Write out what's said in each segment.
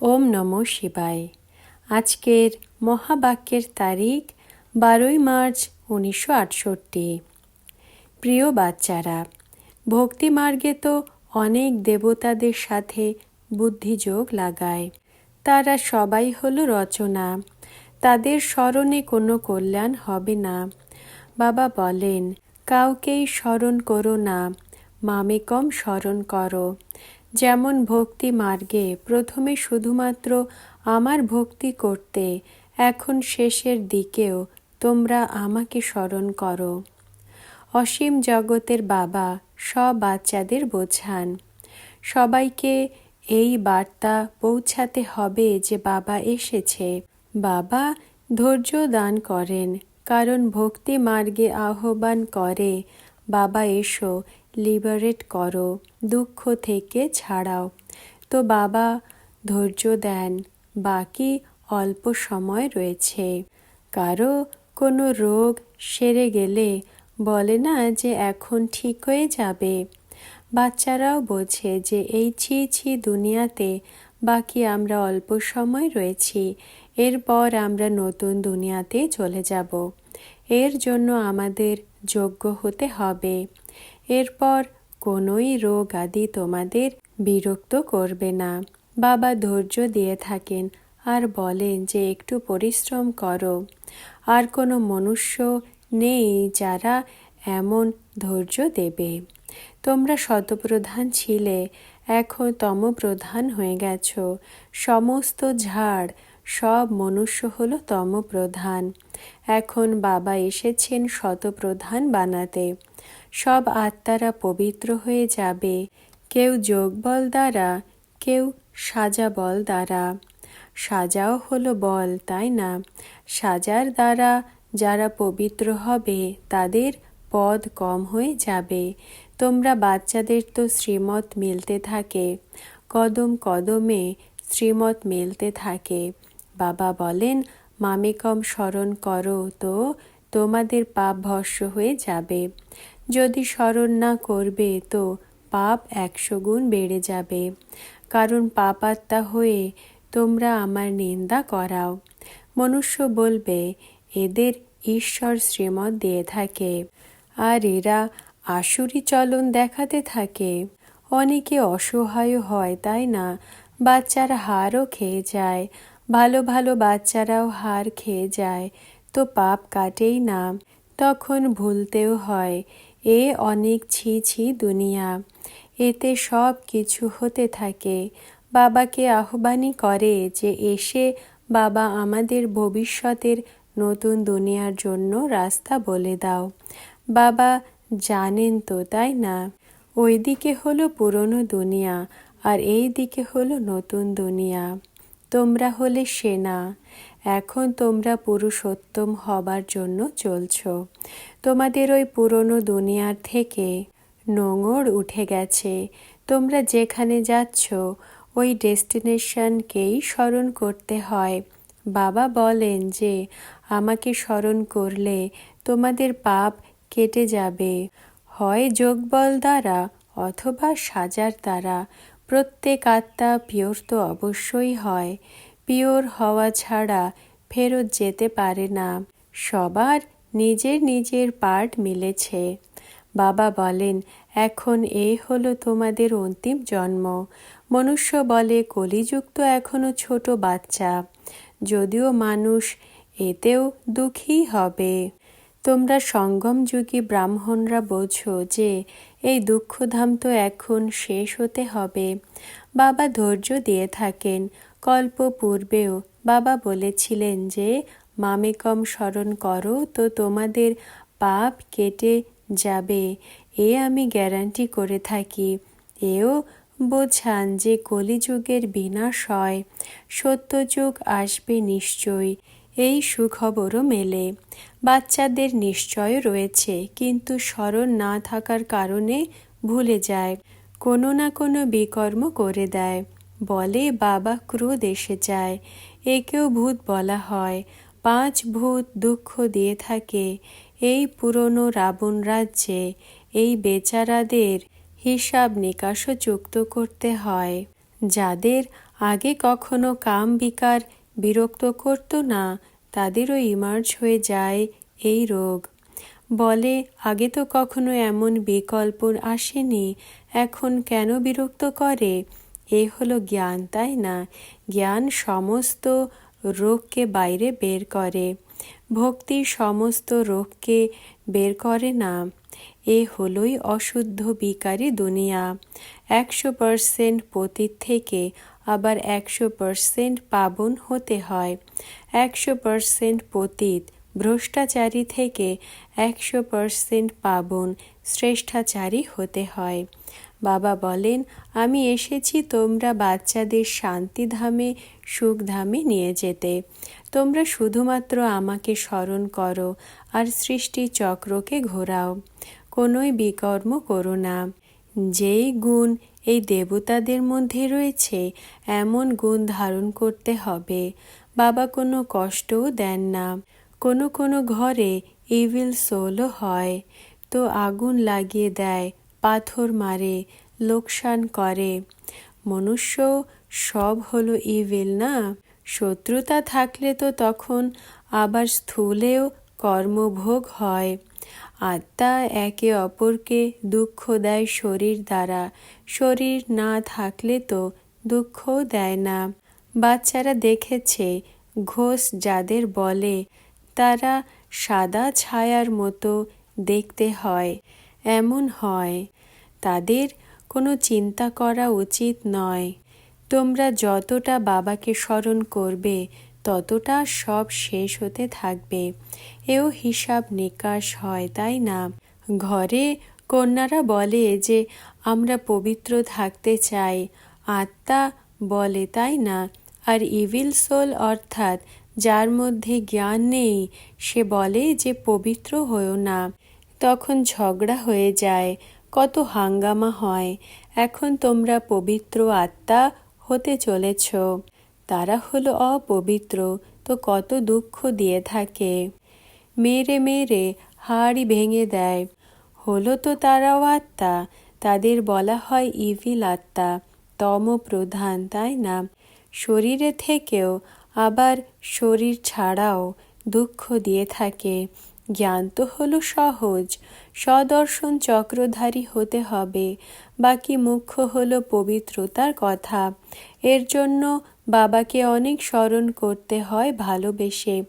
ওম নম শিবায়। আজকের মহাবাক্যের তারিখ বারোই মার্চ উনিশশো আটষট্টি। প্রিয় বাচ্চারা ভক্তিমার্গে তো অনেক দেবতাদের সাথে বুদ্ধিযোগ লাগায়। তারা সবাই হলো রচনা। তাদের স্মরণে কোনো কল্যাণ হবে না। বাবা বলেন, কাউকেই স্মরণ করো না। মামেকম স্মরণ করো। যেমন ভক্তি মার্গে প্রথমে শুধুমাত্র আমার ভক্তি করতে, এখন শেষের দিকেও তোমরা আমাকে স্মরণ করো। অসীম জগতের বাবা সব বাচ্চাদের বোঝান। সবাইকে এই বার্তা পৌঁছাতে হবে যে বাবা এসেছে। বাবা ধৈর্য দান করেন, কারণ ভক্তি মার্গে আহ্বান করে, বাবা, এসো লিবারেট করো, দুঃখ থেকে ছাড়াও। তো বাবা, ধৈর্য দেন, বাকি অল্প সময় রয়েছে। কারও কোনো রোগ সেরে গেলে বলে না যে এখন ঠিক হয়ে যাবে। বাচ্চারাও বোঝে যে এই ছি ছি দুনিয়াতে বাকি আমরা অল্প সময় রয়েছি, এরপর আমরা নতুন দুনিয়াতে চলে যাব। এর জন্য আমাদের যোগ্য হতে হবে। এরপর কোনোই রোগ আদি তোমাদের বিরক্ত করবে না। বাবা ধৈর্য দিয়ে থাকেন আর বলেন যে একটু পরিশ্রম করো। আর কোনো মনুষ্য নেই যারা এমন ধৈর্য দেবে। তোমরা শতপ্রধান ছিলে, এখন তমপ্রধান হয়ে গেছ। সমস্ত ঝাড়, সব মনুষ্য হল তমপ্রধান। এখন বাবা এসেছেন শতপ্রধান বানাতে। সব আত্মারা পবিত্র হয়ে যাবে। কেউ যোগ বল দ্বারা, কেউ সাজা বল দ্বারা। সাজাও হলো বল, তাই না? সাজার দ্বারা যারা পবিত্র হবে, তাদের পদ কম হয়ে যাবে। তোমরা বাচ্চাদের তো শ্রীমত মিলতে থাকে। কদম কদমে শ্রীমত মিলতে থাকে। বাবা বলেন, মামেকম স্মরণ করো তো তোমাদের পাপ ভস্য হয়ে যাবে। যদি স্মরণ না করবে তো পাপ একশো গুণ বেড়ে যাবে। কারণ পাপাত্মা হয়ে তোমরা আমার নিন্দা করাও। মনুষ্য বলবে, এদের ঈশ্বর শ্রীমত দিয়ে থাকে। আর এরা আসুরি চলন দেখাতে থাকে। অনেকে অসহায় হয়, তাই না? বাচ্চারা হারও খেয়ে যায়। ভালো ভালো বাচ্চারাও হার খেয়ে যায়। তো পাপ কাটেই না। তখন ভুলতেও হয়। এ অনেক ছি ছি দুনিয়া। এতে সব কিছু হতে থাকে। বাবাকে আহ্বানই করে যে এসে বাবা আমাদের ভবিষ্যতের নতুন দুনিয়ার জন্য রাস্তা বলে দাও। বাবা জানেন তো, তাই না? ওই দিকে হলো পুরনো দুনিয়া আর এই দিকে হলো নতুন দুনিয়া। তোমরা হলে সেনা। এখন তোমরা পুরুষোত্তম হবার জন্য চলছ। তোমাদের ওই পুরনো দুনিয়ার থেকে নোংর উঠে গেছে। তোমরা যেখানে যাচ্ছ, ওই ডেস্টিনেশনকেই স্মরণ করতে হয়। বাবা বলেন যে, আমাকে স্মরণ করলে তোমাদের পাপ কেটে যাবে। হয় যোগবল দ্বারা অথবা সাজার দ্বারা। প্রত্যেক আত্মা পিওর তো অবশ্যই হয়। পিওর হওয়া ছাড়া ফেরত যেতে পারে না। সবার নিজের নিজের পার্ট মিলেছে। বাবা বলেন, এখন এই হলো তোমাদের অন্তিম জন্ম। মনুষ্য বলে কলিযুক্ত এখনও ছোট বাচ্চা। যদিও মানুষ এতেও দুঃখী হবে। তোমরা সঙ্গম যুগী ব্রাহ্মণরা বোঝো যে এই দুঃখধাম তো এখন শেষ হতে হবে। বাবা ধৈর্য দিয়ে থাকেন কল্প পূর্বেও বাবা বলেছিলেন যে, মামেকম স্মরণ করো, তো তোমাদের পাপ কেটে যাবে। এ আমি গ্যারান্টি করে থাকি। এও বোঝান যে কলিযুগের বিনাশ হয়, সত্যযুগ আসবে নিশ্চয় এই সুখবরও মেলে। বাচ্চাদের নিশ্চয় রয়েছে, কিন্তু স্মরণ না থাকার কারণে ভুলে যায়, কোনো না কোনো বিকর্ম করে দেয়। বলে, বাবা ক্রোধ এসে যায়। একেও ভূত বলা হয়। পাঁচ ভূত দুঃখ দিয়ে থাকে। এই পুরনো রাবণ রাজ্যে এই বেচারাদের হিসাব নিকাশও যুক্ত করতে হয়। যাদের আগে কখনো কাম বিকার বিরক্ত করতো না, তাদেরও ইমার্জ হয়ে যায় এই রোগ। বলে, আগে তো কখনো এমন বিকল্প আসেনি। এখন কেন বিরক্ত করে? এ হলো জ্ঞান, তাই না? জ্ঞান সমস্ত রোগকে বাইরে বের করে। ভক্তি সমস্ত রোগকে বের করে না। এ হলোই অশুদ্ধ বিকারী দুনিয়া। একশো পারসেন্ট পতীত থেকে আবার একশো পারসেন্ট পাবন হতে হয়। একশো পারসেন্ট পতীত, ভ্রষ্টাচারী থেকে একশো পারসেন্ট পাবন শ্রেষ্ঠাচারী হতে হয়। বাবা বলেন, আমি এসেছি তোমরা বাচ্চাদের শান্তিধামে, সুখধামে নিয়ে যেতে। তোমরা শুধুমাত্র আমাকে স্মরণ করো আর সৃষ্টি চক্রকে ঘোরাও। কোনোই বিকর্ম করো না। যেই গুণ এই দেবতাদের মধ্যে রয়েছে, এমন গুণ ধারণ করতে হবে। বাবা কোনো কষ্টও দেন না। কোনো কোনো ঘরে ইভিল সোলও হয়। তো আগুন লাগিয়ে দেয় পাথর মারে, লোকসান করে। মনুষ্য সব হলো ইভিল না? শত্রুতা থাকলে তো তখন আবার স্থূলেও কর্মভোগ হয়। আত্মা একে অপরকে দুঃখ দেয় শরীর দ্বারা। শরীর না থাকলে তো দুঃখও দেয় না। বাচ্চারা দেখেছে, ঘোষ যাদের বলে, তারা সাদা ছায়ার মতো দেখতে হয়। এমন হয়, তাদের কোনো চিন্তা করা উচিত নয়। তোমরা যতটা বাবাকে স্মরণ করবে, ততটা সব শেষ হতে থাকবে। এও হিসাব নিকাশ হয়, তাই না? ঘরে কন্যারা বলে যে, আমরা পবিত্র থাকতে চাই। আত্মা বলে, তাই না? আর ইভিল সোল অর্থাৎ যার মধ্যে জ্ঞান নেই, সে বলে যে, পবিত্র হয়েও না। তখন ঝগড়া হয়ে যায়, কত হাঙ্গামা হয়। এখন তোমরা পবিত্র আত্মা হতে চলেছ। তারা হলো অপবিত্র, তো কত দুঃখ দিয়ে থাকে। মেরে মেরে হাড়ি ভেঙে দেয়। হলো তো তারাও আত্মা, তাদের বলা হয় ইভিল আত্মা, তম প্রধান, তাই না? শরীরে থেকেও আবার শরীর ছাড়াও দুঃখ দিয়ে থাকে। জ্ঞান তো হলো সহজ, সদর্শন চক্রধারী হতে হবে, বাকি মুখ্য হলো পবিত্রতার কথা। এর জন্য বাবাকে অনেক স্মরণ করতে হয় ভালোবেসে।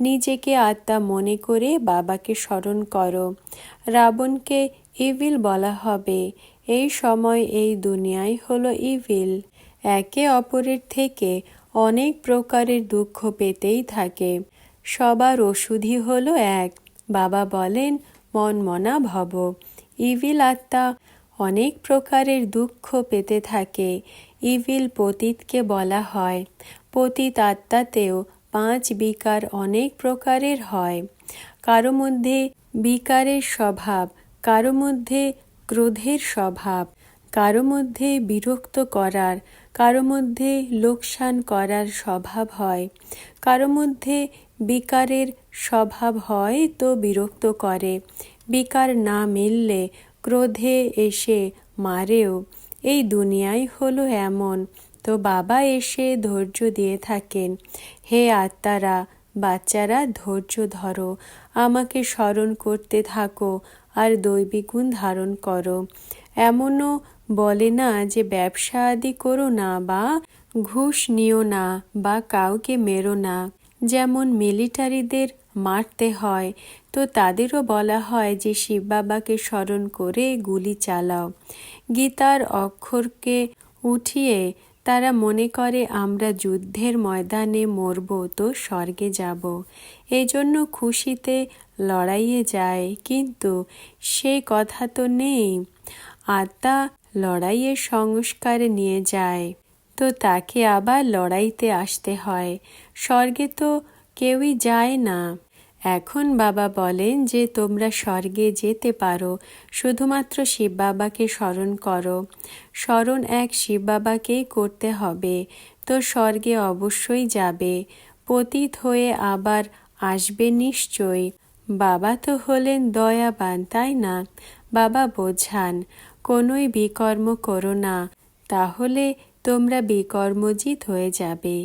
নিজেকে আত্মা মনে করে বাবাকে স্মরণ করো। রাবণকে ইভিল বলা হবে। এই সময় এই দুনিয়ায় হলো ইভিল। একে অপরের থেকে অনেক প্রকারের দুঃখ পেতেই থাকে। সবার ওষুধই হলো এক। বাবা বলেন মন মনা ভব। ইভিল আত্মা অনেক প্রকারের দুঃখ পেতে থাকে। ইভিল পতীতকে বলা হয়। পতিত আত্মাতেও পাঁচ বিকার অনেক প্রকারের হয়। কারও মধ্যে বিকারের স্বভাব, কারও মধ্যে ক্রোধের স্বভাব কারও মধ্যে বিরক্ত করার, কারও মধ্যে লোকসান করার স্বভাব হয়। কারও মধ্যে বিকারের স্বভাব হয় তো বিরক্ত করে। বিকার না মিললে ক্রোধে এসে মারেও। এই দুনিয়াই হলো এমন। তো বাবা এসে ধৈর্য দিয়ে থাকেন। হে আত্মারা, বাচ্চারা ধৈর্য ধরো। আমাকে স্মরণ করতে থাকো আর দৈবিগুণ ধারণ করো। এমনও বলে না যে ব্যবসা আদি করো না বা ঘুষ নিও না বা কাউকে মেরো না। যেমন মিলিটারিদের মারতে হয়, তো তাদেরও বলা হয় যে শিব বাবাকে স্মরণ করে গুলি চালাও। গীতার অক্ষরকে উঠিয়ে তারা মনে করে, আমরা যুদ্ধের ময়দানে মরব, তো স্বর্গে যাব। এই জন্য খুশিতে লড়াইয়ে যায়। কিন্তু সেই কথা তো নেই। আত্মা লড়াইয়ের সংস্কার নিয়ে যায়। তো তাকে আবার লড়াইতে আসতে হয়। স্বর্গে তো কেউই যায় না। এখন বাবা বলেন যে, তোমরা স্বর্গে যেতে পারো। শুধুমাত্র শিব বাবাকে স্মরণ করো। স্মরণ এক শিব বাবাকেই করতে হবে। তো স্বর্গে অবশ্যই যাবে। পতিত হয়ে আবার আসবে নিশ্চয়ই। বাবা তো হলেন দয়াবান, তাই না? বাবা বোঝান কোনোই বিকর্ম করো না, তাহলে তোমরা বিকর্মজিৎ হয়ে যাবে।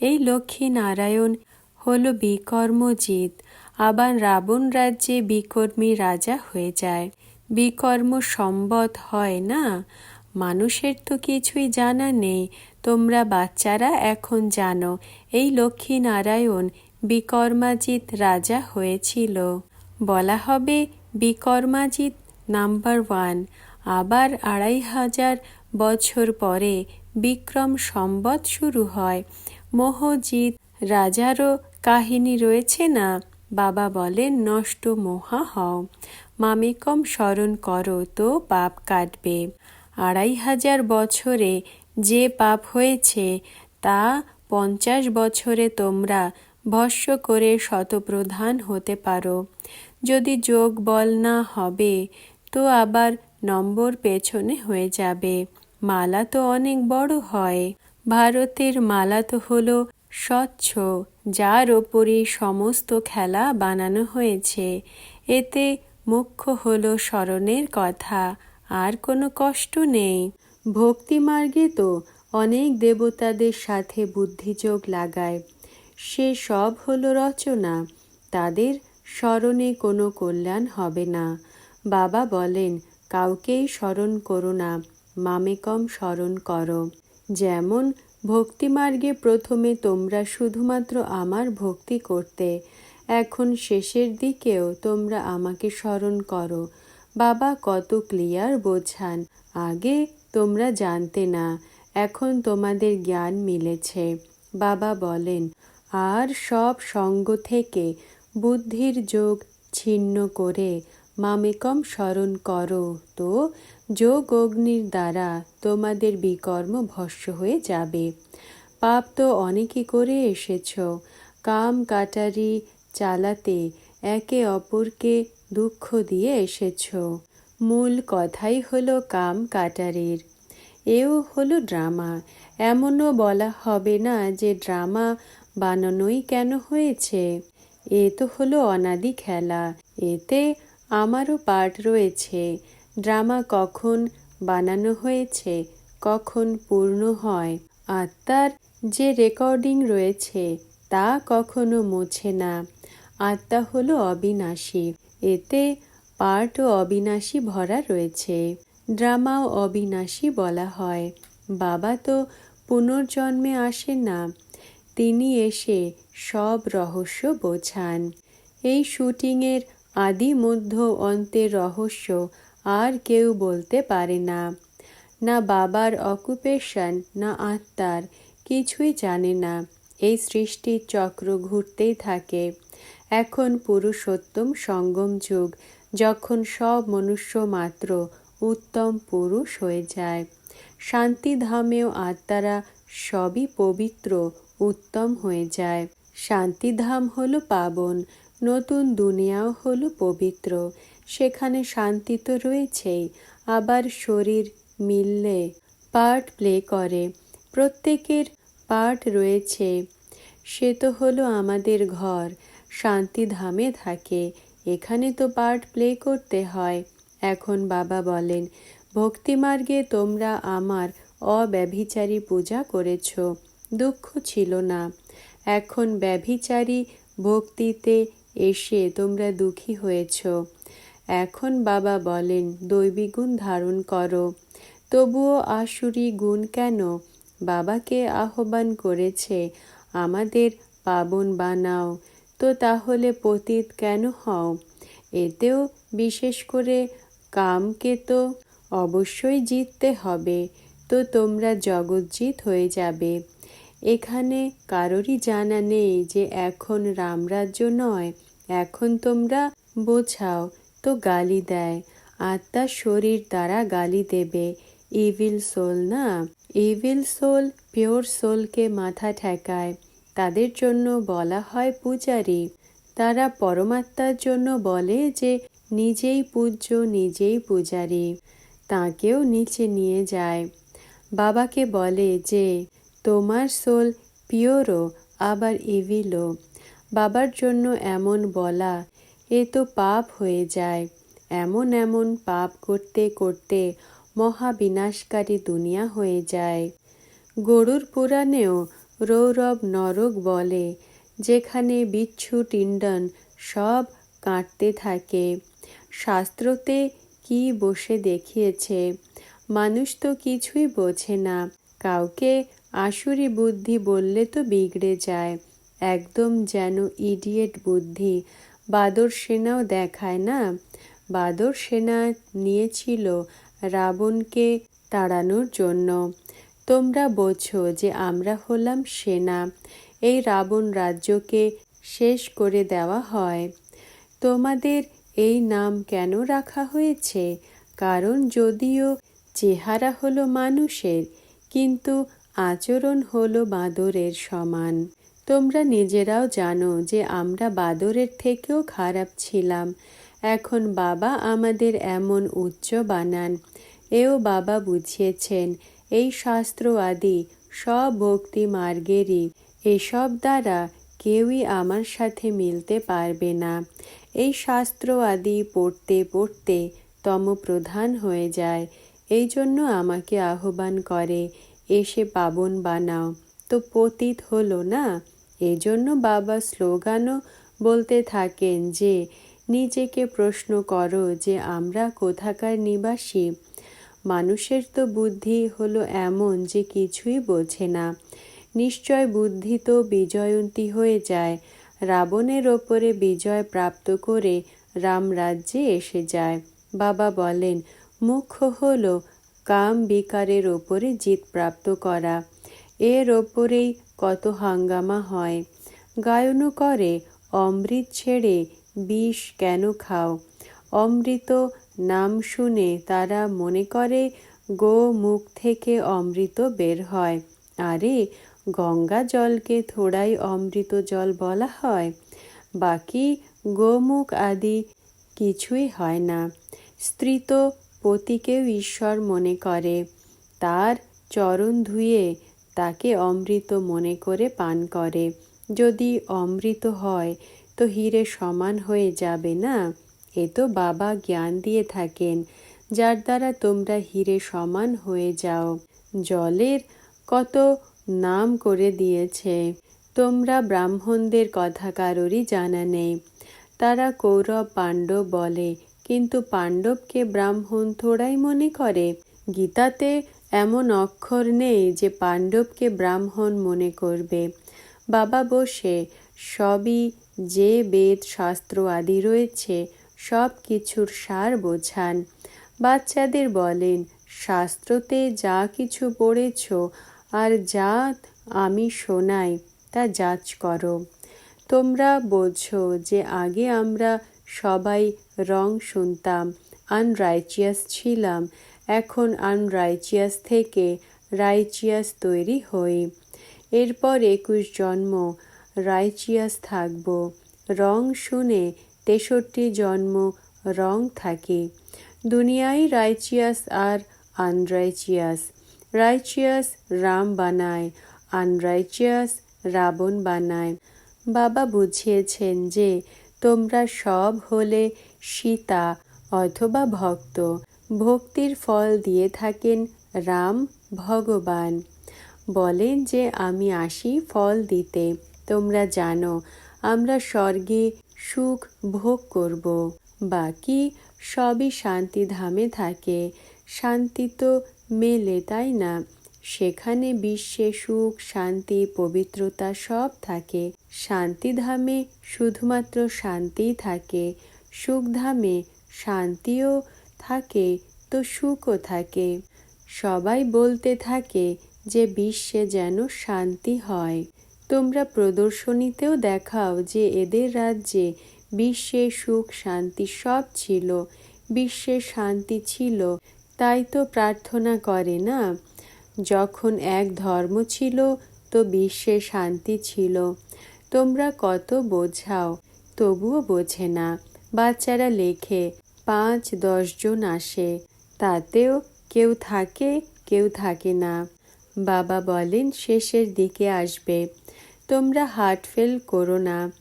এই লক্ষ্মী নারায়ণ হলো বিকর্মজিৎ। আবার রাবণ রাজ্যে বিকর্মী রাজা হয়ে যায়। বিকর্ম সম্বত হয় না। মানুষের তো কিছুই জানা নেই। তোমরা বাচ্চারা এখন জানো, এই লক্ষ্মী নারায়ণ বিকর্মাজিৎ রাজা হয়েছিল। বলা হবে বিকর্মাজিৎ নাম্বার ওয়ান। আবার আড়াই হাজার বছর পরে বিক্রম সম্বত শুরু হয়। মোহজিৎ রাজারও কাহিনী রয়েছে না? বাবা বলেন, নষ্ট মোহা হও, মামিকম স্মরণ করো, তো পাপ কাটবে। আড়াই হাজার বছরে যে পাপ হয়েছে, তা পঞ্চাশ বছরে তোমরা ভস্য করে শতপ্রধান হতে পারো। যদি যোগ বল না হবে, তো আবার নম্বর পেছনে হয়ে যাবে। মালা তো অনেক বড় হয়। ভারতের মালা তো হলো স্বচ্ছ, যার ওপরই সমস্ত খেলা বানানো হয়েছে। এতে মুখ্য হলো স্মরণের কথা, আর কোনো কষ্ট নেই। ভক্তিমার্গে তো অনেক দেবতাদের সাথে বুদ্ধিযোগ লাগায়। সে সব হলো রচনা, তাদের স্মরণে কোনো কল্যাণ হবে না। বাবা বলেন কাউকেই স্মরণ করো না, মামেকম স্মরণ করো। যেমন, ভক্তিমার্গে প্রথমে তোমরা শুধুমাত্র আমার ভক্তি করতে, এখন শেষের দিকেও তোমরা আমাকে স্মরণ করো। বাবা, কত ক্লিয়ার বোঝান, আগে তোমরা জানতে না, এখন তোমাদের জ্ঞান মিলেছে। বাবা বলেন, আর সব সঙ্গ থেকে বুদ্ধির যোগ ছিন্ন করে মামেকম স্মরণ করো তো যোগ অগ্নির দ্বারা তোমাদের বিকর্ম ভস্য হয়ে যাবে। পাপ তো অনেকই করে এসেছ, কাম কাটারি চালাতে একে অপরকে দুঃখ দিয়ে এসেছ। মূল কথাই হলো কাম কাটারির। এও হলো ড্রামা। এমনও বলা হবে না যে ড্রামা বানানোই কেন হয়েছে। এ তো হলো অনাদি খেলা। এতে আমারও পার্ট রয়েছে। ড্রামা কখন বানানো হয়েছে, কখন পূর্ণ হয়, আত্মার যে রেকর্ডিং রয়েছে, তা কখনো মোছে না। আত্মা হলো অবিনাশী, এতে পার্টও অবিনাশী ভরা রয়েছে। ড্রামাও অবিনাশী বলা হয়। বাবা তো পুনর্জন্মে আসেন না, তিনি এসে সব রহস্য বোঝান। এই শুটিংয়ের আদি মধ্য অন্তের রহস্য, আর কেউ বলতে পারে না। না বাবার অকুপেশন, না আত্মার, কিছুই জানে না। এই সৃষ্টির চক্র ঘুরতেই থাকে। এখন পুরুষোত্তম সঙ্গম যুগ, যখন সব মনুষ্য মাত্র উত্তম পুরুষ হয়ে যায়। শান্তিধামেও আত্মারা সবই পবিত্র, উত্তম হয়ে যায়। শান্তিধাম হলো পাবন নতুন দুনিয়াও হলো পবিত্র। সেখানে শান্তি তো রয়েছেই, আবার শরীর মিললে পার্ট প্লে করে, প্রত্যেকের পার্ট রয়েছে। সে তো হলো আমাদের ঘর শান্তিধামে থাকে, এখানে তো পার্ট প্লে করতে হয়। এখন বাবা বলেন ভক্তিমার্গে তোমরা আমার অব্যভিচারী পূজা করেছ, দুঃখ ছিল না। এখন ব্যভিচারী ভক্তিতে এসে তোমরা দুঃখী হয়েছ। এখন বাবা বলেন দৈবী গুণ ধারণ করো। তবুও আসুরি গুণ কেন? বাবাকে আহ্বান করেছে, আমাদের পাবন বানাও। তো তাহলে পতিত কেন হও? এতেও বিশেষ করে কামকে তো অবশ্যই জিততে হবে। তো তোমরা জগৎজিৎ হয়ে যাবে। এখানে কারোরই জানা নেই যে এখন রামরাজ্য নয় এখন তোমরা বোঝাও, তো গালি দেয়। আত্মা শরীর দ্বারা গালি দেবে। ইভিল সোল না? ইভিল সোল পিওর সোলকে মাথা ঠেকায়। তাদের জন্য বলা হয় পূজারী। তারা পরমাত্মার জন্য বলে যে, নিজেই পূজ্য, নিজেই পূজারী। তাকেও নিচে নিয়ে যায়। বাবাকে বলে যে, তোমার সোল পিওরও আবার ইভিলও বাবার জন্য এমন বলা, এ তো পাপ হয়ে যায়। এমন এমন পাপ করতে করতে মহাবিনাশকারী দুনিয়া হয়ে যায়। গরুর পুরাণেও রৌরব নরক বলে, যেখানে বিচ্ছু টিন্ডন সব কাটতে থাকে। শাস্ত্রতে কি বসে দেখিয়েছে, মানুষ তো কিছুই বোঝে না। কাউকে আসুরি বুদ্ধি বললে তো বিগড়ে যায়। একদম যেন ইডিয়েট বুদ্ধি। বাদর সেনাও দেখায় না। বাদর সেনা নিয়েছিল রাবণকে তাড়ানোর জন্য। তোমরা বোঝো যে আমরা হলাম সেনা। এই রাবণ রাজ্যকে শেষ করে দেওয়া হয়। তোমাদের এই নাম কেন রাখা হয়েছে? কারণ যদিও চেহারা হলো মানুষের, কিন্তু আচরণ হলো বাদরের সমান। তোমরা নিজেরাও জানো যে আমরা বাদরের থেকেও খারাপ ছিলাম। এখন বাবা আমাদের এমন উচ্চ বানান। এও বাবা বুঝিয়েছেন, এই শাস্ত্র আদি সব ভক্তি মার্গেরই, এসব দ্বারা কেউই আমার সাথে মিলতে পারবে না। এই শাস্ত্র আদি পড়তে পড়তে তম প্রধান হয়ে যায়। এই জন্য আমাকে আহ্বান করে, এসে পাবন বানাও। তো পতিত হলো না? এজন্য বাবা স্লোগানও বলতে থাকেন যে, নিজেকে প্রশ্ন করো যে আমরা কোথাকার নিবাসী। মানুষের তো বুদ্ধি হলো এমন যে কিছুই বোঝে না। নিশ্চয় বুদ্ধি তো বিজয়ন্তী হয়ে যায়। রাবণের ওপরে বিজয় প্রাপ্ত করে রাম রাজ্যে এসে যায়। বাবা বলেন, মুখ্য হল কাম বিকারের ওপরে জিত প্রাপ্ত করা। এর ওপরেই কত হাঙ্গামা হয়। গায়নও করে, অমৃত ছেড়ে বিষ কেন খাও? অমৃত নাম শুনে তারা মনে করে, গো মুখ থেকে অমৃত বের হয়। আরে, গঙ্গা জলকে থোড়াই অমৃত জল বলা হয়? বাকি গোমুখ আদি কিছুই হয় না। স্ত্রী তো পতিকেও ঈশ্বর মনে করে, তার চরণ ধুয়ে তাকে অমৃত মনে করে পান করে। যদি অমৃত হয়, তো হীরে সমান হয়ে যাবে না? এ তো বাবা জ্ঞান দিয়ে থাকেন। যার দ্বারা তোমরা হীরে সমান হয়ে যাও। জলের কত নাম করে দিয়েছে। তোমরা ব্রাহ্মণদের কথা কারোরই জানা নেই। তারা কৌরব পাণ্ডব বলে, কিন্তু পাণ্ডবকে ব্রাহ্মণ থোড়াই মনে করে। গীতাতে এমন অক্ষর নেই যে পাণ্ডবকে ব্রাহ্মণ মনে করবে। বাবা বসে, সবই যে বেদ শাস্ত্র আদি রয়েছে, সব কিছুর সার বোঝান। বাচ্চাদের বলেন, শাস্ত্রতে যা কিছু পড়েছ আর যা আমি শোনাই, তা যাচ করো। তোমরা বোঝো যে আগে আমরা সবাই রং শুনতাম আনরাইচিয়াস ছিলাম এখন আনরাইচিয়াস থেকে রাইচিয়াস তৈরি হই। এরপর একুশ জন্ম রাইচিয়াস থাকব। রং শুনে তেষট্টি জন্ম রং থাকে। দুনিয়ায় রাইচিয়াস আর আনরাইচিয়াস রাইচিয়াস। রাম বানায় আনরাইচিয়াস রাবণ বানায়। বাবা বুঝিয়েছেন যে তোমরা সব হলে সীতা অথবা ভক্ত। ভক্তির ফল দিয়ে থাকেন রাম ভগবান। বলেন যে, আমি আসি ফল দিতে। তোমরা জানো, আমরা স্বর্গে সুখ ভোগ করব। বাকি সবই শান্তি ধামে থাকে। শান্তি তো মেলে, তাই না? সেখানে বিশ্বে সুখ, শান্তি, পবিত্রতা সব থাকে। শান্তিধামে শুধুমাত্র শান্তিই থাকে। সুখধামে শান্তিও থাকে, তো সুখও থাকে। সবাই বলতে থাকে যে বিশ্বে যেন শান্তি হয়। তোমরা প্রদর্শনীতেও দেখাও যে এদের রাজ্যে বিশ্বে সুখ, শান্তি সব ছিল। বিশ্বে শান্তি ছিল, তাই তো প্রার্থনা করে না? যখন এক ধর্ম ছিল, তো বিশ্বে শান্তি ছিল। তোমরা কত বোঝাও, তবুও বোঝে না। বাচ্চারা লেখে পাঁচ দশজন আসে। তাতেও কেউ থাকে কেউ থাকে না। বাবা বলেন, শেষের দিকে আসবে। তোমরা হাট ফেল করো না।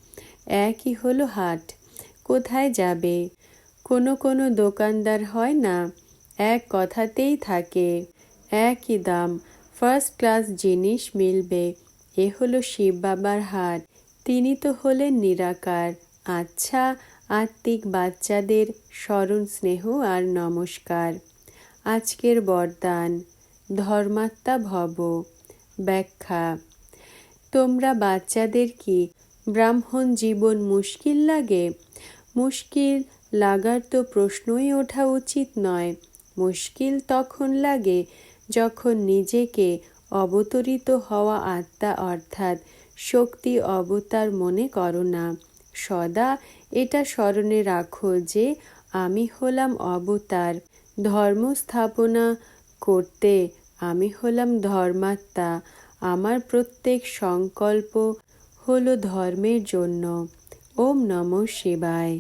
একই হলো হাট কোথায় যাবে? কোনো কোনো দোকানদার হয় না। এক কথাতেই থাকে। একই দাম। ফার্স্ট ক্লাস জিনিস মিলবে। এ হলো শিব বাবার হাট তিনি তো হলেন নিরাকার। আচ্ছা আত্মিক বাচ্চাদের স্মরণ, স্নেহ আর নমস্কার। আজকের বরদান, ধর্মাত্মা ভব, ব্যাখ্যা। তোমরা বাচ্চাদের কি ব্রাহ্মণ জীবন মুশকিল লাগে? মুশকিল লাগার তো প্রশ্নই ওঠা উচিত নয়। মুশকিল তখন লাগে যখন নিজেকে অবতরিত হওয়া আত্মা, অর্থাৎ শক্তি, অবতার মনে করো না সদা এটা স্মরণে রাখো যে আমি হলাম অবতার, ধর্ম স্থাপনা করতে আমি হলাম ধর্মাত্মা। আমার প্রত্যেক সংকল্প হলো ধর্মের জন্য। ওম নম শিবায়।